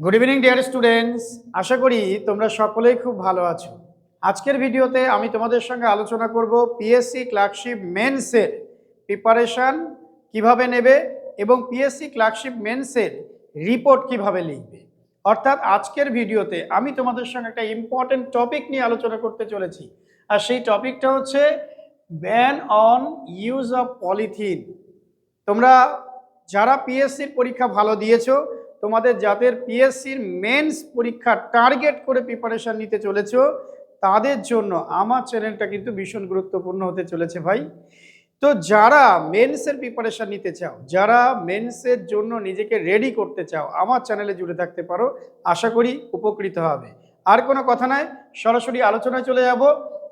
Good evening dear students আশা করি তোমরা সকলেই খুব ভালো আছো। আজকের ভিডিওতে আমি তোমাদের সঙ্গে আলোচনা করব পিএসসি ক্লার্কশিপ মেন্সের প্রিপারেশন কীভাবে নেবে এবং পিএসসি ক্লার্কশিপ মেন্সের রিপোর্ট কীভাবে লিখবে। অর্থাৎ আজকের ভিডিওতে আমি তোমাদের সঙ্গে একটা ইম্পর্টেন্ট টপিক নিয়ে আলোচনা করতে চলেছি। আর সেই টপিকটা হচ্ছে ban on use of polythene তোমরা যারা পিএসসির পরীক্ষা ভালো দিয়েছ তোমাদের যাদের পিএসসির মেন্স পরীক্ষা টার্গেট করে প্রিপারেশান নিতে চলেছ, তাদের জন্য আমার চ্যানেলটা কিন্তু ভীষণ গুরুত্বপূর্ণ হতে চলেছে ভাই। তো যারা মেন্সের প্রিপারেশান নিতে চাও, যারা মেন্সের জন্য নিজেকে রেডি করতে চাও, আমার চ্যানেলে জুড়ে থাকতে পারো। আশা করি উপকৃত হবে। আর কোনো কথা নয়, সরাসরি আলোচনায় চলে যাব।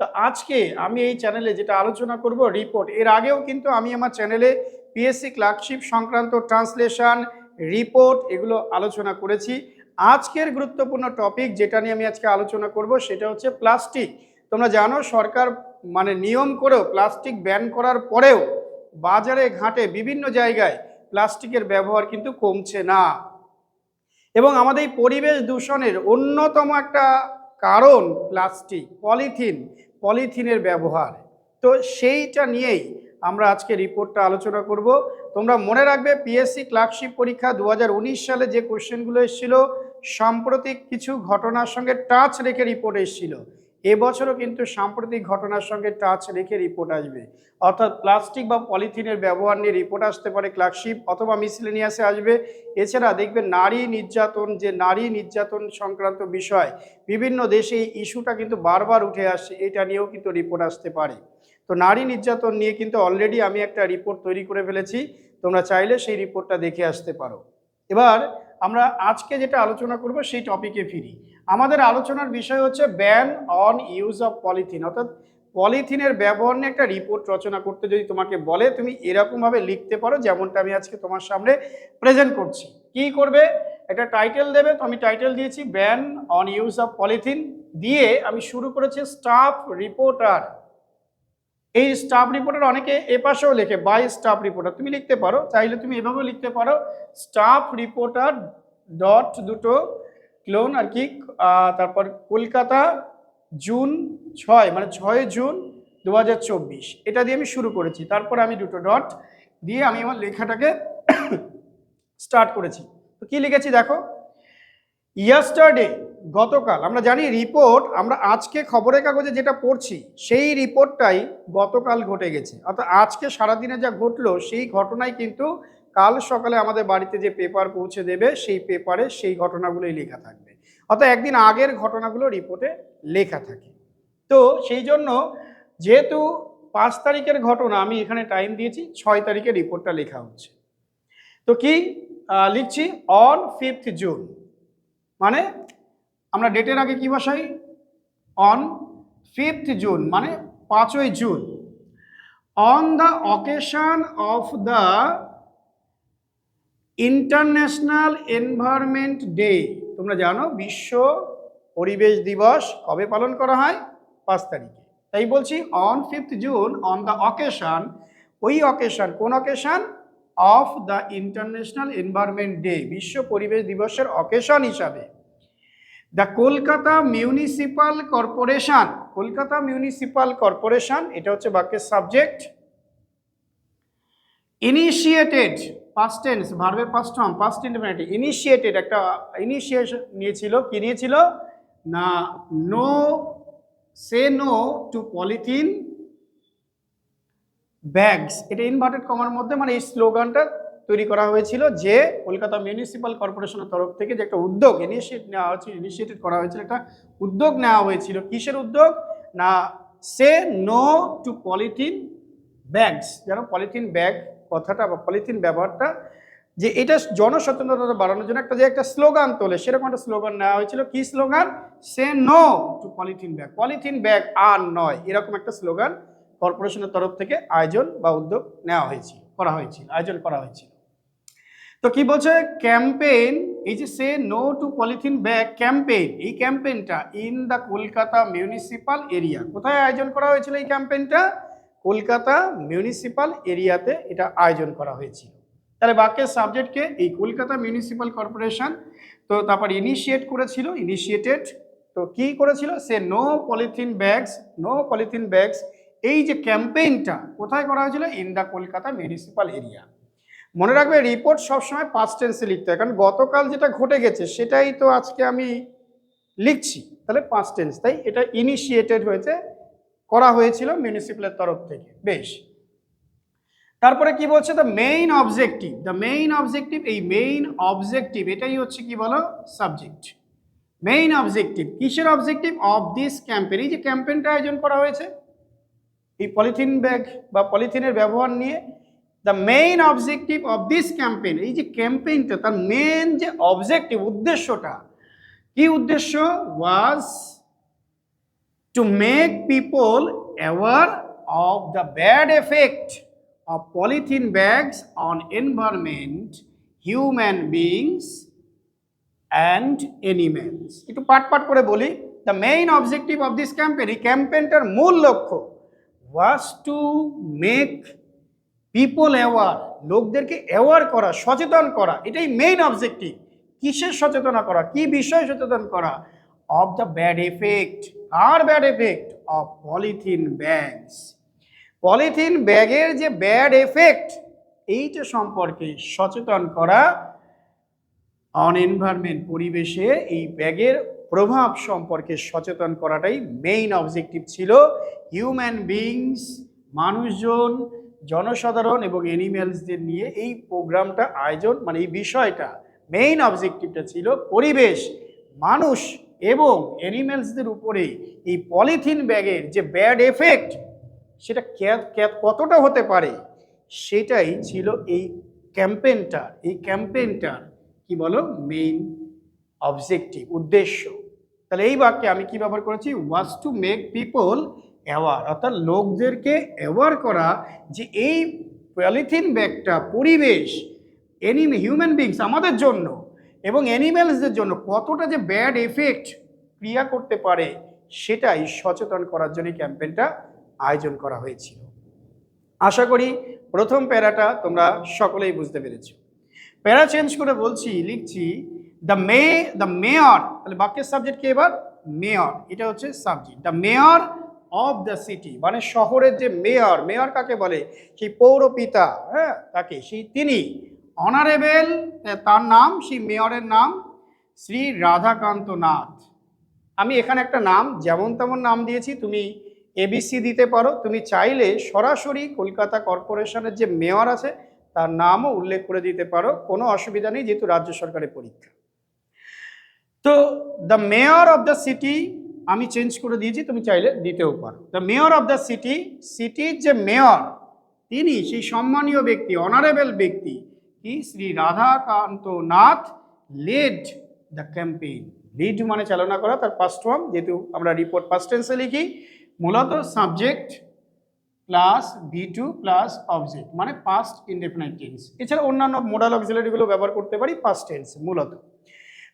তো আজকে আমি এই চ্যানেলে যেটা আলোচনা করব রিপোর্ট এর আগেও কিন্তু আমি আমার চ্যানেলে পিএসসি ক্লার্কশিপ সংক্রান্ত ট্রান্সলেশন রিপোর্ট এগুলো আলোচনা করেছি। আজকের গুরুত্বপূর্ণ টপিক যেটা নিয়ে আমি আজকে আলোচনা করব সেটা হচ্ছে প্লাস্টিক তোমরা জানো, সরকার মানে নিয়ম করেও প্লাস্টিক ব্যান করার পরেও বাজারে, ঘাটে, বিভিন্ন জায়গায় প্লাস্টিকের ব্যবহার কিন্তু কমছে না। এবং আমাদের এই পরিবেশ দূষণের অন্যতম একটা কারণ প্লাস্টিক পলিথিন পলিথিনের ব্যবহার। তো সেইটা নিয়েই আমরা আজকে রিপোর্টটা আলোচনা করব। তোমরা মনে রাখবে পিএসসি ক্লার্কশিপ পরীক্ষা দু হাজার উনিশ সালে যে কোশ্চেনগুলো এসেছিল, সাম্প্রতিক কিছু ঘটনার সঙ্গে টাচ রেখে রিপোর্ট এসেছিল। এবছরও কিন্তু সাম্প্রতিক ঘটনার সঙ্গে টাচ রেখে রিপোর্ট আসবে। অর্থাৎ প্লাস্টিক বা পলিথিনের ব্যবহার নিয়ে রিপোর্ট আসতে পারে ক্লার্কশিপ অথবা মিসলেনিয়াসে আসবে। এছাড়া দেখবে নারী নির্যাতন, যে নারী নির্যাতন সংক্রান্ত বিষয়, বিভিন্ন দেশে এই ইস্যুটা কিন্তু বারবার উঠে আসছে, এটা নিয়েও কিন্তু রিপোর্ট আসতে পারে। তো নারী নির্যাতন নিয়ে কিন্তু অলরেডি আমি একটা রিপোর্ট তৈরি করে ফেলেছি। তোমরা চাইলে সেই রিপোর্টটা দেখে আসতে পারো। এবার আমরা আজকে যেটা আলোচনা করব সেই টপিকে ফিরি। আমাদের আলোচনার বিষয় হচ্ছে ban on use of polythene অর্থাৎ পলিথিনের ব্যবহার নিয়ে একটা রিপোর্ট রচনা করতে যদি তোমাকে বলে, তুমি এরকমভাবে লিখতে পারো যেমনটা আমি আজকে তোমার সামনে প্রেজেন্ট করছি। কি করবে? একটা টাইটেল দেবে, তো আমি টাইটেল দিয়েছি ban on use of polythene দিয়ে আমি শুরু করেছি স্টাফ রিপোর্টার এই স্টাফ রিপোর্টার অনেকে এপাশেও লেখে বাই স্টাফ রিপোর্টার তুমি লিখতে পারো, চাইলে তুমি এভাবেও লিখতে পারো স্টাফ রিপোর্টার ডট দুটো ক্লোন আর কি তারপর কলকাতা জুন ছয় মানে ছয় জুন দু হাজার চব্বিশ। এটা দিয়ে আমি শুরু করেছি, তারপর আমি দুটো ডট দিয়ে আমি আমার লেখাটাকে স্টার্ট করেছি। তো কী লিখেছি দেখো? ইয়াস্টারডে গতকাল, আমরা জানি রিপোর্ট, আমরা আজকে খবরের কাগজে যেটা পড়ছি, সেই রিপোর্টটাই গতকাল ঘটে গেছে। অর্থাৎ আজকে সারাদিনে যা ঘটলো, সেই ঘটনাই কিন্তু কাল সকালে আমাদের বাড়িতে যে পেপার পৌঁছে দেবে, সেই পেপারে সেই ঘটনাগুলোই লেখা থাকবে। অর্থাৎ একদিন আগের ঘটনাগুলো রিপোর্টে লেখা থাকে। তো সেই জন্য যেহেতু পাঁচ তারিখের ঘটনা, আমি এখানে টাইম দিয়েছি, ছয় তারিখে রিপোর্টটা লেখা হচ্ছে। তো কি লিখছি অন ফিফথ জুন মানে আমরা ডেটের আগে কি বসাই অন ফিফথ জুন মানে পাঁচই June on the occasion of the international environment day তোমরা জানো বিশ্ব পরিবেশ দিবস কবে পালন করা হয়? পাঁচ তারিখে। তাই বলছি on fifth June on the occasion ওই অকেশন কোন occasion of the international environment day বিশ্ব পরিবেশ দিবসের অকেশন হিসাবে। The Kolkata municipal corporation, Kolkata municipal corporation, এটা হচ্ছে বাক্যের সাবজেক্ট। ইনিশিয়েটেড পাস্ট টেন্স ভার্বের past form past independent initiated একটা ইনিশিয়েশন নিয়েছিল, কি নিয়েছিল? না no say no to polythene bags এটা ইনভার্টেড কমার মধ্যে মানে এই স্লোগানটা তৈরি করা হয়েছিল যে কলকাতা মিউনিসিপাল কর্পোরেশনের তরফ থেকে যে একটা উদ্যোগ ইনিশিয়েট নেওয়া হয়েছিল ইনিশিয়েটিভ করা হয়েছিল, একটা উদ্যোগ নেওয়া হয়েছিল। কিসের উদ্যোগ? না, say no to polythene bags যেন পলিথিন ব্যাগ কথাটা বা পলিথিন ব্যবহারটা যে এটা জনসচেতনতা বাড়ানোর জন্য একটা যে একটা স্লোগান তোলে, সেরকম একটা স্লোগান নেওয়া হয়েছিল। কি slogan? Say no to polythene bag polythene bag আর নয়, এরকম একটা স্লোগান কর্পোরেশনের তরফ থেকে আয়োজন বা উদ্যোগ নেওয়া হয়েছিল, করা হয়েছিল, আয়োজন করা হয়েছিল। তো কি বলছে? ক্যাম্পেইন, এই যে say no to polythene bag campaign, এই ক্যাম্পেইনটা in the Kolkata municipal area কোথায় আয়োজন করা হয়েছিল এই ক্যাম্পেইনটা? কলকাতা মিউনিসিপাল এরিয়াতে এটা আয়োজন করা হয়েছিল। তাহলে বাক্যের সাবজেক্টকে এই কলকাতা মিউনিসিপ্যাল কর্পোরেশন তো তারপর ইনিশিয়েট করেছিল ইনিশিয়েটেড তো কি করেছিল? Say no polythene bags no polythene bags এই যে ক্যাম্পেইনটা কোথায় করা হয়েছিল? In the Kolkata municipal area মনে রাখবে রিপোর্ট সবসময় পাস্ট টেন্সে লিখতে হয়। কারণ গতকাল যেটা ঘটে গেছে, সেটাই তো আজকে আমি লিখছি। তাহলে পাঁচ টেন্স তাই এটা ইনিশিয়েটেড হয়েছে, করা হয়েছিল মিউনিসিপ্যালের তরফ থেকে। বেশ। তারপরে কি বলছে? The main objective the main objective এই মেইন অবজেক্টিভ এটাই হচ্ছে কি বলো? সাবজেক্ট মেইন অবজেক্টিভ কিসের অবজেক্টিভ অফ দিস ক্যাম্পেন এই যে ক্যাম্পেনটা আয়োজন করা হয়েছে, এই পলিথিন ব্যাগ বা পলিথিনের ব্যবহার নিয়ে the main objective of this campaign এই যে ক্যাম্পেইনটা তার মেন যে অবজেক্টিভ উদ্দেশ্যটা, কি উদ্দেশ্য? Was to make people aware of the bad effect of polythene bags on environment human beings and animals একটু পাট পাট করে বলি। The main objective of this campaign এই ক্যাম্পেনটার মূল লক্ষ্য was to make people aware লোকদেরকে অ্যাওয়ার করা, সচেতন করা, এটাই মেইন অবজেক্টিভ কিসের সচেতনা করা? কি বিষয় সচেতন করা? Of the bad effect R bad effect of polythene bags polythene ব্যাগের যে ব্যাড এফেক্ট এইটা সম্পর্কে সচেতন করা অন এনভায়রনমেন্ট পরিবেশে এই ব্যাগের প্রভাব সম্পর্কে সচেতন করাটাই মেইন অবজেক্টিভ ছিল। হিউম্যান বিংস মানুষজন জনসাধারণ এবং অ্যানিম্যালসদের নিয়ে এই প্রোগ্রামটা আয়োজন মানে এই বিষয়টা মেইন অবজেক্টিভটা ছিল পরিবেশ, মানুষ এবং অ্যানিম্যালসদের উপরে এই পলিথিন ব্যাগের যে ব্যাড এফেক্ট সেটা কতটা হতে পারে, সেটাই ছিল এই ক্যাম্পেনটার এই ক্যাম্পেনটার কি বলো? মেইন অবজেক্টিভ উদ্দেশ্য। তাহলে এই বাক্যে আমি কি ব্যবহার করেছি? Was to make people aware অর্থাৎ লোকদেরকে অ্যাওয়ার করা যে এই পলিথিন ব্যাগটা পরিবেশ এনিম হিউম্যান বিংস আমাদের জন্য এবং অ্যানিম্যালসদের জন্য কতটা যে ব্যাড এফেক্ট ক্রিয়া করতে পারে সেটাই সচেতন করার জন্য ক্যাম্পেনটা আয়োজন করা হয়েছিল। আশা করি প্রথম প্যারাটা তোমরা সকলেই বুঝতে পেরেছ। প্যারা চেঞ্জ করে বলছি, লিখছি দ্য মে দ্য মেয়র তাহলে বাক্যের সাবজেক্ট কি এবার? মেয়র এটা হচ্ছে subject the mayor of the city মানে শহরের যে মেয়র মেয়র কাকে বলে? সেই পৌরপিতা হ্যাঁ তাকে সেই তিনি। অনারেবেল তার নাম সেই মেয়রের নাম, শ্রী রাধাকান্ত নাথ। আমি এখানে একটা নাম, যেমন তেমন নাম দিয়েছি, তুমি এবিসি দিতে পারো। তুমি চাইলে সরাসরি কলকাতা কর্পোরেশনের যে মেয়র আছে, তার নামও উল্লেখ করে দিতে পারো। কোনো অসুবিধা নেই, যেহেতু রাজ্য সরকারের পরীক্ষা। তো the mayor of the city আমি চেঞ্জ করে দিয়েছি, তুমি চাইলে দিতেও পারো। The mayor of the city সিটির যে মেয়র তিনি সেই সম্মানীয় ব্যক্তি অনারেবল ব্যক্তি কি? Shri Radhakanta Nath led the campaign lead মানে চালনা করা, তার পাস্ট ফর্ম যেহেতু আমরা রিপোর্ট পাস্ট টেন্সে লিখি, মূলত subject plus V two plus object মানে পাস্ট ইনডেফিনাইট টেন্স এছাড়া অন্যান্য মোডাল অক্সিলারিগুলো ব্যবহার করতে পারি পাস্ট টেন্স মূলত।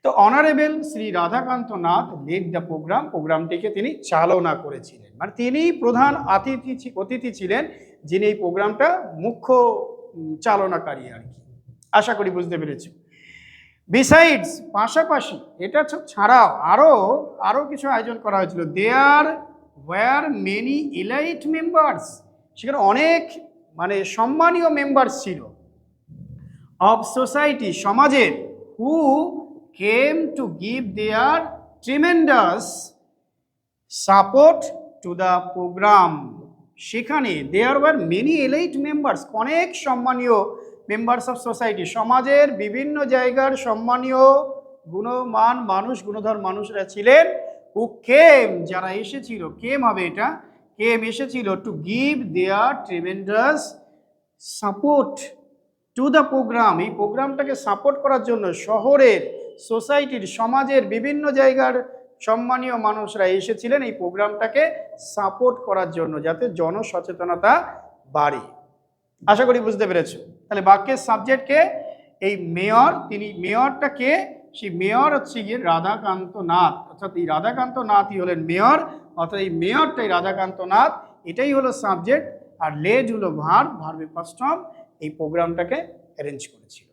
তো honourable Shri Radhakanta Nath lead the programme প্রোগ্রামটিকে তিনি চালনা করেছিলেন। মানে তিনি প্রধান অতিথি অতিথি ছিলেন, যিনি এই প্রোগ্রামটা মুখ্য চালনাকারী আর কি। আশা করি বুঝতে পেরেছি। বিসাইডস পাশাপাশি এটা ছাড়াও আরও আরও কিছু আয়োজন করা হয়েছিল। There were many elite members সেখানে অনেক মানে সম্মানীয় মেম্বার্স ছিল। অফ সোসাইটি সমাজের who came to give their tremendous support to the programme সেখানে there were many elite members অনেক সম্মানীয় মেম্বার্স অফ সোসাইটি সমাজের বিভিন্ন জায়গার সম্মানীয় গুণমান মানুষ, গুণধর মানুষরা ছিলেন। হু কেম যারা এসেছিল কেম হবে এটা। কেম এসেছিল to give their tremendous support to the programme এই প্রোগ্রামটাকে সাপোর্ট করার জন্য শহরের সোসাইটির, সমাজের বিভিন্ন জায়গার সম্মানীয় মানুষরা এসেছিলেন এই প্রোগ্রামটাকে সাপোর্ট করার জন্য যাতে জনসচেতনতা বাড়ে। আশা করি বুঝতে পেরেছ? তাহলে বাক্যের সাবজেক্টকে এই মেয়র, তিনি মেয়রটা কে সেই মেয়র হচ্ছে গিয়ে রাধাকান্ত নাথ। অর্থাৎ এই রাধাকান্ত নাথই হলেন মেয়র, অর্থাৎ এই মেয়রটাই রাধাকান্ত নাথ। এটাই হলো সাবজেক্ট, আর লেজ হলো ভার, ভার্বে ফার্স্ট এই প্রোগ্রামটাকে অ্যারেঞ্জ করেছিল।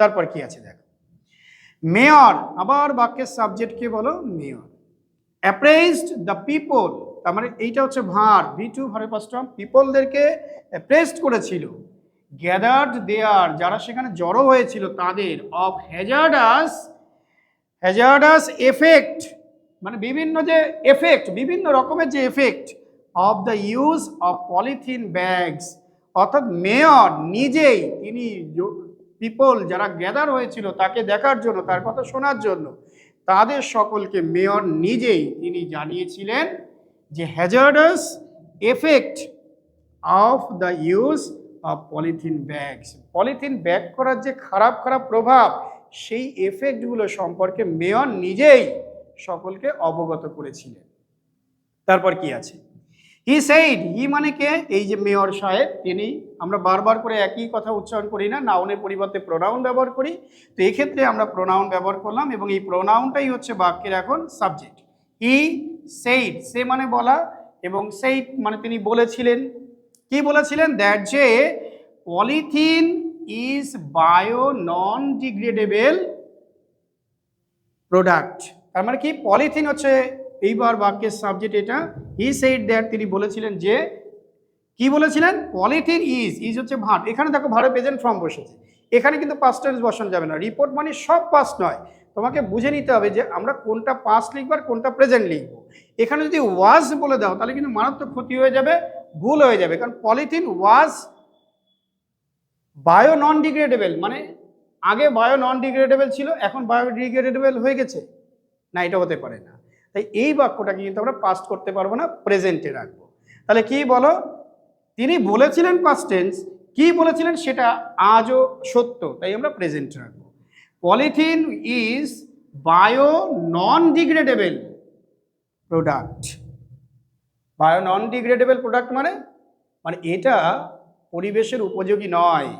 তারপর কি আছে দেখো? মেয়র, আবার বাক্যের সাবজেক্ট কে বলো? মেয়র। অ্যাপ্রেসড দ্য পিপল তার মানে এইটা হচ্ছে ভার ভি টু ভারে পাস্টম পিপলদেরকে অ্যাপ্রেসড করেছিল। গ্যাদার্ড দেয়ার যারা সেখানে জড়ো হয়েছিল, তাদের অফ হ্যাজার্ডাস হ্যাজার্ডাস এফেক্ট মানে বিভিন্ন যে এফেক্ট বিভিন্ন রকমের যে effect of the use of polythene bags অর্থাৎ মেয়র নিজেই, তিনি পিপল যারা গ্যাদার হয়েছিল তাকে দেখার জন্য, তার কথা শোনার জন্য, তাদের সকলকে মেয়র নিজেই তিনি জানিয়েছিলেন যে hazardous effect of the use of polythene bags polythene bag করার যে খারাপ খারাপ প্রভাব, সেই এফেক্টগুলো সম্পর্কে মেয়র নিজেই সকলকে অবগত করেছিলেন। তারপর কি আছে? হি সেইড হি মানে কে? এই যে মেয়র সাহেব, তিনি, আমরা বারবার করে একই কথা উচ্চারণ করি না নাউনের পরিবর্তে প্রোনাউন ব্যবহার করি। তো এক্ষেত্রে আমরা প্রোনাউন ব্যবহার করলাম এবং এই প্রোনাউনটাই হচ্ছে বাক্যের এখন সাবজেক্ট হি সেইড সে মানে বলা এবং সেইড মানে তিনি বলেছিলেন। কি বলেছিলেন? দ্যাট যে polythene is bio non degradable product তার মানে কি? পলিথিন হচ্ছে এইবার বাক্যের সাবজেক্ট এটা। হি সেইড দ্যাট তিনি বলেছিলেন যে, কি বলেছিলেন? পলিথিন ইজ ইজ হচ্ছে ভার। এখানে দেখো ভারে প্রেজেন্ট ফর্ম বসেছে। এখানে কিন্তু পাস্ট টেন্স বসানো যাবে না। রিপোর্ট মানে সব পাস্ট নয়। তোমাকে বুঝে নিতে হবে যে আমরা কোনটা পাস্ট লিখব আর কোনটা প্রেজেন্ট লিখব। এখানে যদি ওয়াজ বলে দাও, তাহলে কিন্তু মারাত্মক ক্ষতি হয়ে যাবে, ভুল হয়ে যাবে। কারণ polythene was bio non degradable মানে আগে বায়ো নন ডিগ্রেডেবল ছিল, এখন বায়ো ডিগ্রেডেবল হয়ে গেছে। না, এটা হতে পারে না। তাই এই বাক্যটাকে কিন্তু আমরা পাস্ট করতে পারব না প্রেজেন্টে রাখব। তাহলে কি বলো? তিনি বলেছিলেন পাস্ট টেন্স কি বলেছিলেন সেটা আজও সত্য, তাই আমরা প্রেজেন্ট রাখব। Polythene is bio non degradable product bio non degradable product মানে? মানে এটা পরিবেশের উপযোগী নয়।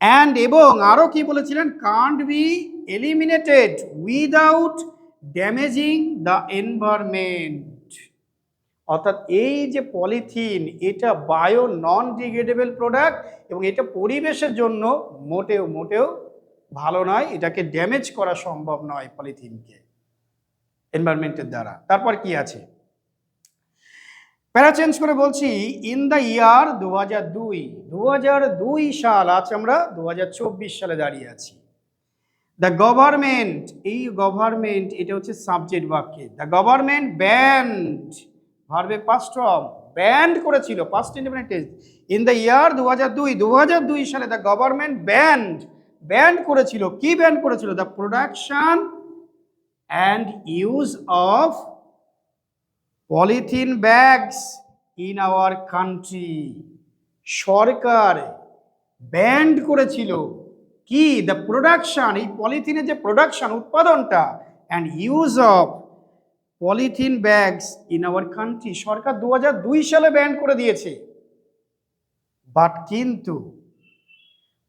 অ্যান্ড এবং আরও কি বলেছিলেন? Can't be eliminated without damaging the environment অর্থাৎ এই যে পলিথিন, এটা বায়ো নন ডিগ্রেডেবল প্রোডাক্ট এবং এটা পরিবেশের জন্য মোটেও মোটেও ভালো নয়, এটাকে ড্যামেজ করা সম্ভব নয় পলিথিনকে এনভায়রনমেন্টের দ্বারা। তারপর কি আছে? প্যারা চেঞ্জ করে বলছি ইন দ্য ইয়ার দু হাজার দুই দু হাজার দুই সাল, আজ আমরা দু হাজার চব্বিশ সালে দাঁড়িয়ে আছি। দ্য গভর্নমেন্ট এই গভর্নমেন্ট এটা হচ্ছে সাবজেক্ট বাক্যে। দ্য গভর্নমেন্ট ব্যান্ড ভার্বে পাস্ট ব্যান্ড করেছিল past independent in the year দু হাজার দুই দু হাজার দুই সালে দ্য গভর্নমেন্ট ব্যান্ড ব্যান্ড করেছিল। কি ব্যান্ড করেছিল? The production and use of polythene bags in our country Sarkar banned করেছিল। কি? দ্য প্রোডাকশন এই পলিথিনের যে production উৎপাদনটা and use of polythene bags in our country সরকার দু দুই সালে ব্যান করে দিয়েছে। বাট কিন্তু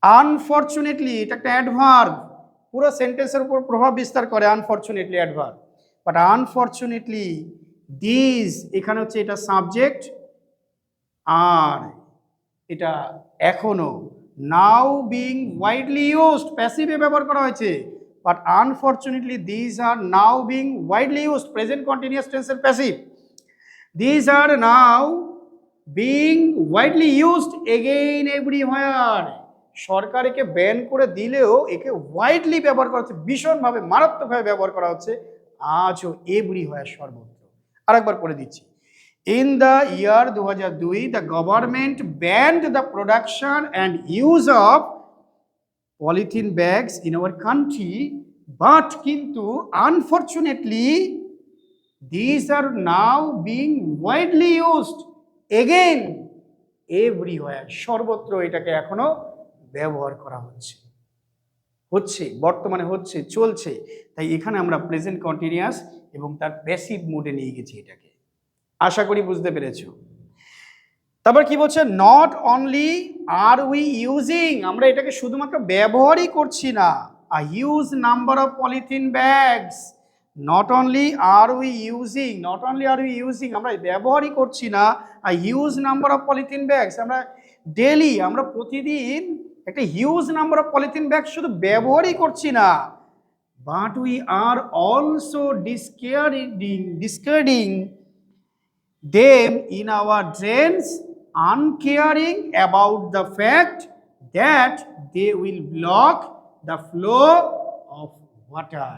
আনফর্চুনেটলি এটা একটা অ্যাডভার্ব পুরো সেন্টেন্সের উপর প্রভাব বিস্তার করে unfortunately adverb but unfortunately this এখানে হচ্ছে এটা সাবজেক্ট আর এটা এখনও নাও বিং ওয়াইডলি ইউজড প্যাসিভে ব্যবহার করা হয়েছে। But unfortunately these are now being widely used present continuous টেন্সের passive these are now being widely used again everywhere সরকার একে ব্যান করে দিলেও একে ওয়াইডলি ব্যবহার করা হচ্ছে, ভীষণভাবে, মারাত্মকভাবে ব্যবহার করা হচ্ছে। আজও এভরি হয় সর্বত্র। আরেকবার করে দিচ্ছি। ইন দ্য ইয়ার দু হাজার দুই the government banned the production and use of polythene bags in our country but কিন্তু unfortunately this are now being widely used again everywhere সর্বত্র এটাকে এখনও ব্যবহার করা হচ্ছে। হচ্ছে, বর্তমানে হচ্ছে, চলছে। তাই এখানে আমরা প্রেজেন্ট কন্টিনিউয়াস এবং তার প্যাসিভ মোডে নিয়ে গেছি এটাকে। আশা করি বুঝতে পেরেছ। তারপর কি বলছে? Not only are we using আমরা এটাকে শুধুমাত্র ব্যবহারই করছি না। A huge number of polythene bags not only are we using not only are we using আমরা ব্যবহারই করছি না। A huge number of polythene bags আমরা ডেলি আমরা প্রতিদিন একটা huge number of polythene bag শুধু ব্যবহারই করছি না। But we are also discaring discarding them in our drains, uncaring about the fact that they will block the flow of water.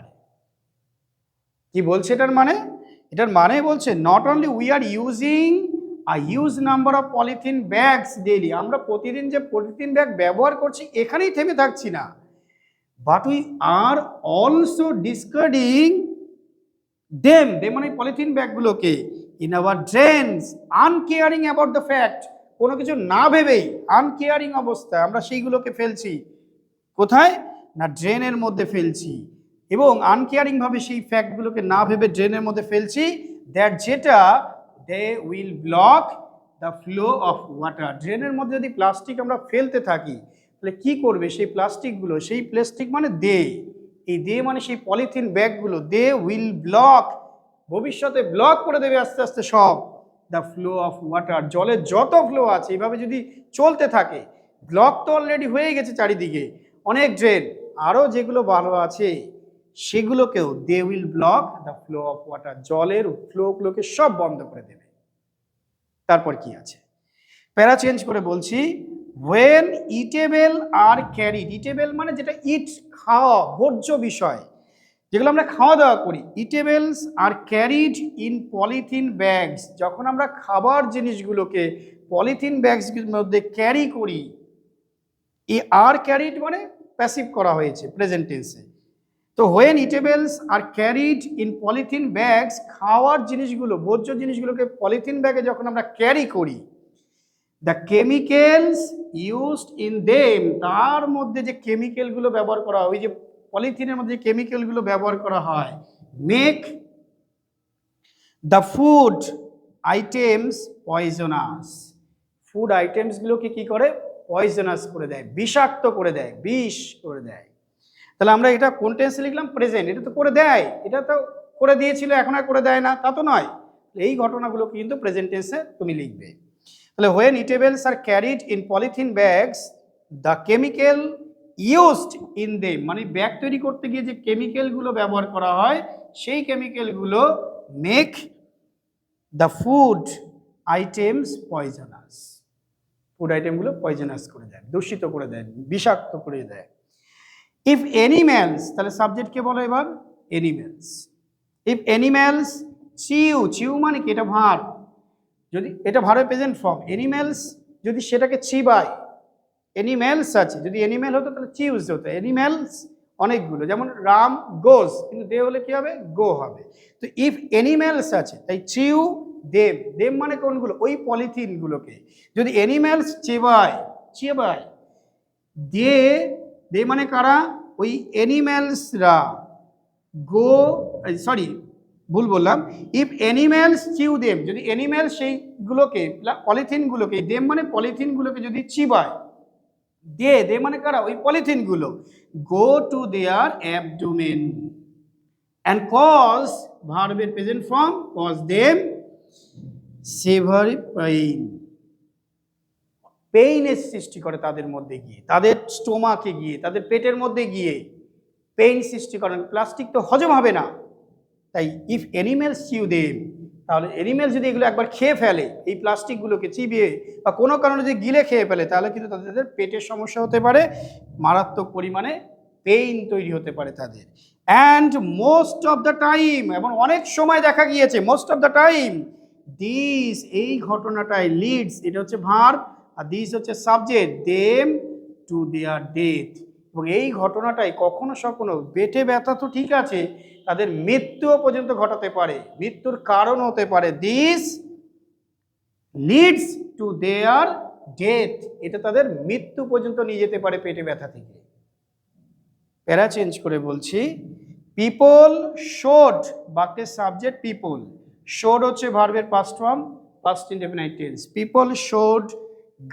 কি বলছে এটার মানে? এটার মানে বলছে not only we are using a huge number of polythene bags daily আমরা প্রতিদিন যে পলিথিন ব্যাগ ব্যবহার করছি এখানেই থেমে থাকছি না। But we are also discarding them they মানে polythene ব্যাগগুলোকে in our drains uncaring about the fact কোনো কিছু না ভেবেই আনকেয়ারিং অবস্থায় আমরা সেইগুলোকে ফেলছি। কোথায়? না ড্রেনের মধ্যে ফেলছি। এবং আনকেয়ারিংভাবে সেই ফ্যাক্টগুলোকে না ভেবে ড্রেনের মধ্যে ফেলছি দ্যাট যেটা they will block the flow of water ড্রেনের মধ্যে যদি প্লাস্টিক আমরা ফেলতে থাকি, তাহলে কি করবে? সেই প্লাস্টিকগুলো সেই প্লাস্টিক মানে দে এই দে মানে সেই পলিথিন ব্যাগগুলো দে উইল ব্লক ভবিষ্যতে ব্লক করে দেবে আস্তে আস্তে সব। দ্য ফ্লো অফ ওয়াটার জলের যত ফ্লো আছে এইভাবে যদি চলতে থাকে ব্লক তো অলরেডি হয়ে গেছে চারিদিকে। অনেক ড্রেন আরও যেগুলো ভালো আছে, সেগুলোকেও they will block the flow of water জলের ফ্লোগুলোকে সব বন্ধ করে দেবে। তারপর কি আছে? প্যারা চেঞ্জ করে বলছি ওয়েন ইটেবেল আর ক্যারিড ইটেবেল মানে যেটা ইট খাওয়া, ভোজ্য বিষয় যেগুলো আমরা খাওয়া দাওয়া করি eatables are carried in polythene bags যখন আমরা খাবার জিনিসগুলোকে পলিথিন ব্যাগসের মধ্যে ক্যারি করি এই আর ক্যারিড মানে প্যাসিভ করা হয়েছে প্রেজেন্ট টেন্সে তো when eatables are carried in polythene bags খাওয়ার জিনিসগুলো, ভোজ্য জিনিসগুলোকে পলিথিন ব্যাগে যখন আমরা ক্যারি করি the chemicals used in them তার মধ্যে যে কেমিক্যালগুলো ব্যবহার করা হয়, ওই যে পলিথিনের মধ্যে যে কেমিক্যালগুলো ব্যবহার করা হয় make the food items poisonous food আইটেমসগুলোকে কি করে? পয়জনাস করে দেয়, বিষাক্ত করে দেয়, বিষ করে দেয়। তাহলে আমরা এটা কোন টেন্সে লিখলাম? প্রেজেন্ট এটা তো করে দেয়। এটা তো করে দিয়েছিল, এখন আর করে দেয় না, তা তো নয়। এই ঘটনাগুলোকে কিন্তু প্রেজেন্ট টেন্সে তুমি লিখবে। তাহলে when eatables are carried in polythene bags the chemical used in they মানে ব্যাগ তৈরি করতে গিয়ে যে কেমিক্যালগুলো ব্যবহার করা হয়, সেই কেমিক্যালগুলো make the food items poisonous food আইটেমগুলো পয়জনাস করে দেয়, দূষিত করে দেয়, বিষাক্ত করে দেয়। ইফ এনিম্যালস তাহলে সাবজেক্টকে বলো এবার? Animals if animals chew chew মানে কি? এটা ভার। যদি, এটা ভারে প্রেজেন্ট ফর্ম এনিম্যালস যদি সেটাকে চিবায় এনিম্যালস আছে। যদি এনিম্যাল হতো, তাহলে চিউজ হতো। অ্যানিম্যালস অনেকগুলো। যেমন রাম গোস কিন্তু দে হলে কী হবে? গো হবে। তো ইফ অ্যানিম্যালস আছে, তাই চিউ দেব দেব মানে কোনগুলো? ওই পলিথিনগুলোকে। যদি এনিম্যালস চেবায় চেবায় দে দে মানে কারা? ওই অ্যানিম্যালসরা গো সরি ভুল বললাম। ইফ অ্যানিম্যালস চিউ দেম যদি অ্যানিম্যাল সেইগুলোকে, পলিথিনগুলোকে দেম মানে পলিথিনগুলোকে যদি চিবায় দে দে মানে কারা? ওই পলিথিনগুলো go to their abdomen and cause ভার্বের present form cause them severe pain পেইনের সৃষ্টি করে তাদের মধ্যে গিয়ে, তাদের স্টোমাকে গিয়ে, তাদের পেটের মধ্যে গিয়ে পেইন সৃষ্টি করেন প্লাস্টিক তো হজম হবে না। তাই ইফ অ্যানিমেলস চিউ দেম তাহলে অ্যানিমেল যদি এগুলো একবার খেয়ে ফেলে, এই প্লাস্টিকগুলোকে চিবিয়ে বা কোনো কারণে যদি গিলে খেয়ে ফেলে, তাহলে কিন্তু তাদের পেটের সমস্যা হতে পারে, মারাত্মক পরিমাণে পেইন তৈরি হতে পারে তাদের। And most of the time এবং অনেক সময় দেখা গিয়েছে most of the time this এই ঘটনাটাই লিডস এটা হচ্ছে ভার আর দিস হচ্ছে subject them to their death এবং এই ঘটনাটাই কখনো সখনো পেটে ব্যথা তো ঠিক আছে, তাদের মৃত্যুও পর্যন্ত ঘটাতে পারে, মৃত্যুর কারণ হতে পারে। This leads to their death এটা তাদের মৃত্যু পর্যন্ত নিয়ে যেতে পারে পেটে ব্যথা থেকে। প্যারা চেঞ্জ করে বলছি পিপল শোড বাক্যের সাবজেক্ট পিপল শোড হচ্ছে ভার্বের past form past indefinite tense people showed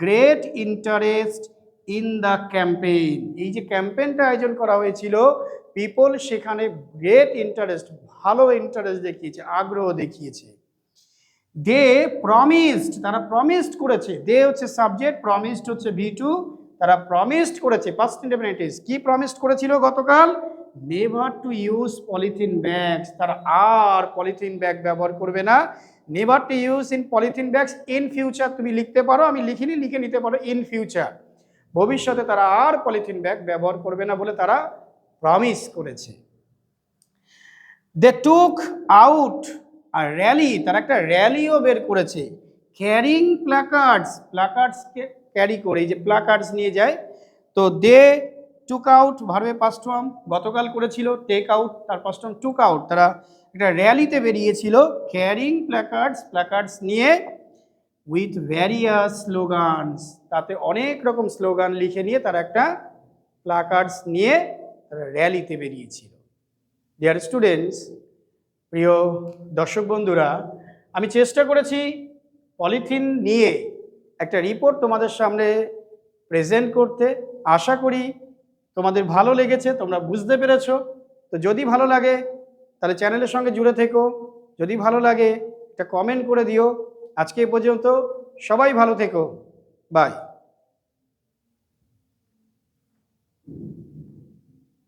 great interest in the campaign এই যে ক্যাম্পেইনটা আয়োজন করা হয়েছিল পিপল সেখানে গ্রেট ইন্টারেস্ট ভালো ইন্টারেস্ট দেখিয়েছে, আগ্রহ দেখিয়েছে। দে প্রমিসড তারা প্রমিসড করেছে। দে হচ্ছে সাবজেক্ট প্রমিসড হচ্ছে ভি টু তারা প্রমিসড করেছে। ফার্স্ট ইন্ডেফিনিটিস কি প্রমিসড করেছিল গতকাল? Never to use polythene bags তারা আর পলিথিন ব্যাগ ব্যবহার করবে না। Never to use in polythene bags in future তুমি লিখতে পারো, আমি লিখিনি, লিখে নিতে পারো ইন ফিউচার ভবিষ্যতে তারা আর পলিথিন ব্যাগ ব্যবহার করবে না বলে তারা প্রমিস করেছে। দে টুক আউট আর র্যালি তারা একটা র্যালিও বের করেছে। ক্যারিং প্ল্যাকার্ডস প্ল্যাকার্ডসকে ক্যারি করে, এই যে প্ল্যাকার্ডস নিয়ে যায়। তো দে টুক আউট ভার্বে পাস্ট ফর্ম গতকাল করেছিল টেক আউট তার পাস্ট ফর্ম টুক আউট তারা একটা র্যালিতে বেরিয়েছিল ক্যারিং প্ল্যাকার্ডস প্ল্যাকার্ডস নিয়ে উইথ ভ্যারিয়াস স্লোগানস তাতে অনেক রকম স্লোগান লিখে নিয়ে তারা একটা প্ল্যাকার্ডস নিয়ে তারা র্যালিতে বেরিয়েছিল। ডিয়ার স্টুডেন্টস প্রিয় দর্শক বন্ধুরা, আমি চেষ্টা করেছি পলিথিন নিয়ে একটা রিপোর্ট তোমাদের সামনে প্রেজেন্ট করতে। আশা করি তোমাদের ভালো লেগেছে, তোমরা বুঝতে পেরেছ। তো যদি ভালো লাগে, তাহলে চ্যানেলের সঙ্গে জুড়ে থেকো। যদি ভালো লাগে, একটা কমেন্ট করে দিও। আজকে পর্যন্ত সবাই ভালো থেকো। বাই।